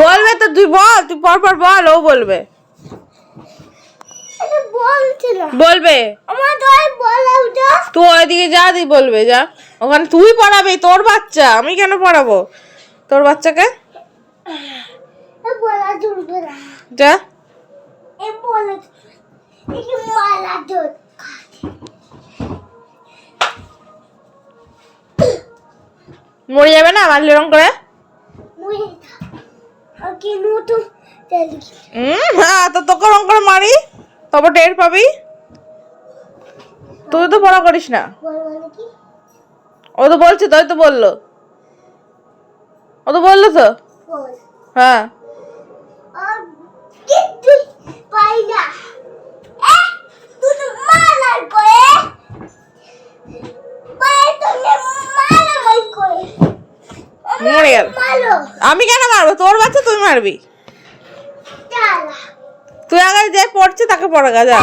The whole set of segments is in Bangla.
বলবে? তো তুই বল তুই পর পর বল ও বলবে। বলবে। তুই ওইদিকে যা দি বলবে যা। ওখানে তুই পড়াবি তোর বাচ্চা আমি কেন পড়াবো? তোর বাচ্চাকে? যা। মরে যাবে না মারলি এরকম করে? হ্যাঁ তো তোকে ওরকম করে মারি। তবে টের পাবি। তুই তো পড়া করিস না। ও তো বলছে তাই তো বলল। ও তো বলল তো? হ্যাঁ। মরে গেল। আমি কেন মারবো? তোর বাচ্চা তুই মারবি? তুই আগে যে পড়ছে তাকে পড়া গা যা।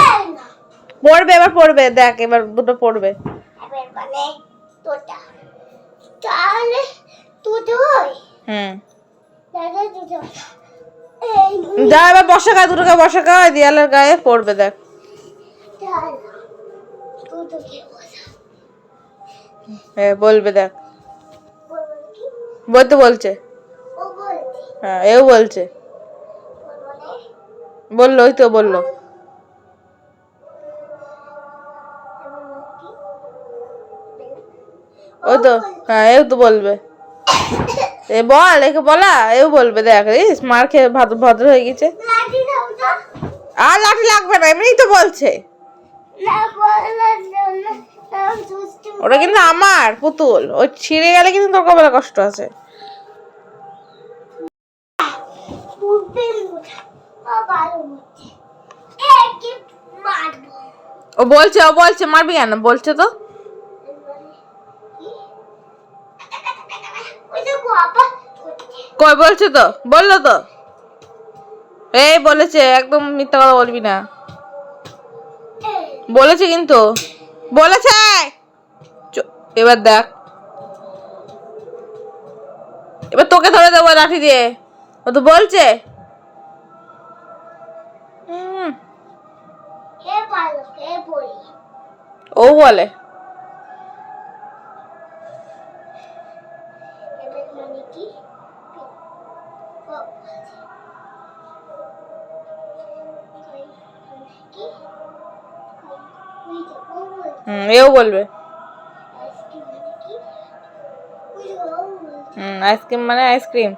পড়বে এবার পড়বে দেখ এবার দুটো পড়বে। মানে তাহলে হুম। যা এবার বসা গা দুটোকে বসা গা ওই দেয়ালের গায়ে পড়বে দেখ। হ্যাঁ বলবে দেখ। কি বলতে বলছে। হ্যাঁ এও বলছে। বলল ওই তো বলল। ওই তো হ্যাঁ এও তো বলবে। এ বল একে বলা এও বলবে দেখ ইস মার খেয়ে ভদ্র ভদ্র হয়ে গেছে। তো। আর লাঠি লাগবে না এমনিই তো বলছে না বলা দাও না তাও দুষ্টু ওটা কিন্তু আমার, পুতুল। ওই ছিঁড়ে গেলে কিন্তু তোর কপালে কষ্ট আছে। ও বলছে ও বলছে, মারবি কেন? বলছে তো। কই বলছে তো? বলল তো। এই বলেছে, একদম মিথ্যা কথা বলবি না। বলেছে কিন্তু। বলেছে! এবার দেখ। এবার তোকে ধরে দেবো লাঠি দিয়ে। ও তো বলছে। ও বলে। মানে হুম এও বলবে আইসক্রিম মানে কি ওই তো ও বলছে আইসক্রিম মানে আইসক্রিম।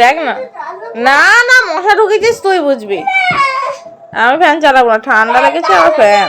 দেখ না। না না, মশা ঢুকেছিস, তুই বুঝবি। আমি ফ্যান চালাবো না, ঠান্ডা লেগেছে, আমার ফ্যান